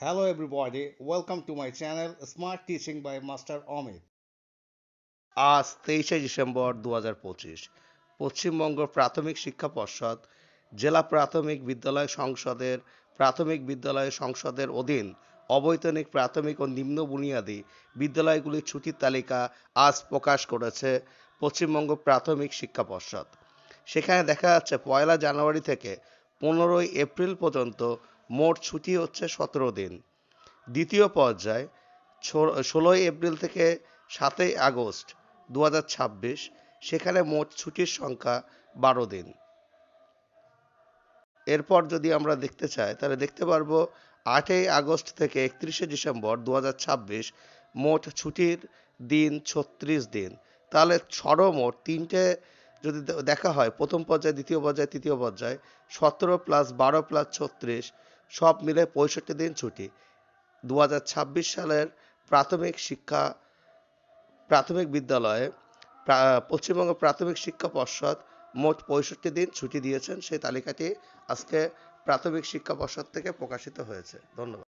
Hello everybody, welcome to my channel Smart Teaching by Master Omid. আজ তেইশে December দু পশ্চিমবঙ্গ প্রাথমিক শিক্ষা পর্ষদ জেলা প্রাথমিক বিদ্যালয় সংসদের প্রাথমিক বিদ্যালয় সংসদের অধীন অবৈতনিক প্রাথমিক ও নিম্ন বুনিয়াদী বিদ্যালয়গুলির ছুটির তালিকা আজ প্রকাশ করেছে পশ্চিমবঙ্গ প্রাথমিক শিক্ষা পর্ষদ। সেখানে দেখা যাচ্ছে পয়লা জানুয়ারি থেকে পনেরোই এপ্রিল পর্যন্ত মোট ছুটি হচ্ছে সতেরো দিন। দ্বিতীয় পর্যায় ষোলোই এপ্রিল থেকে সাতই আগস্ট দু হাজার ছাব্বিশ, সেখানে মোট ছুটির সংখ্যা বারো দিন। এরপর যদি আমরা দেখতে চাই, তাহলে দেখতে পারব আটই আগস্ট থেকে একত্রিশে ডিসেম্বর দু হাজার ছাব্বিশ মোট ছুটির দিন ছত্রিশ দিন। তাহলে সর্বমোট তিনটে যদি দেখা হয়, প্রথম পর্যায়ে, দ্বিতীয় পর্যায়ে, তৃতীয় পর্যায়ে, সতেরো প্লাস বারো প্লাস ছত্রিশ সব মিলে পঁয়ষট্টি দিন ছুটি। দুই হাজার ছাব্বিশ সালের প্রাথমিক শিক্ষা, প্রাথমিক বিদ্যালয়ে পশ্চিমবঙ্গ প্রাথমিক শিক্ষা পর্ষদ মোট পঁয়ষট্টি দিন ছুটি দিয়েছেন। সেই তালিকাটি আজকে প্রাথমিক শিক্ষা পর্ষদ থেকে প্রকাশিত হয়েছে। ধন্যবাদ।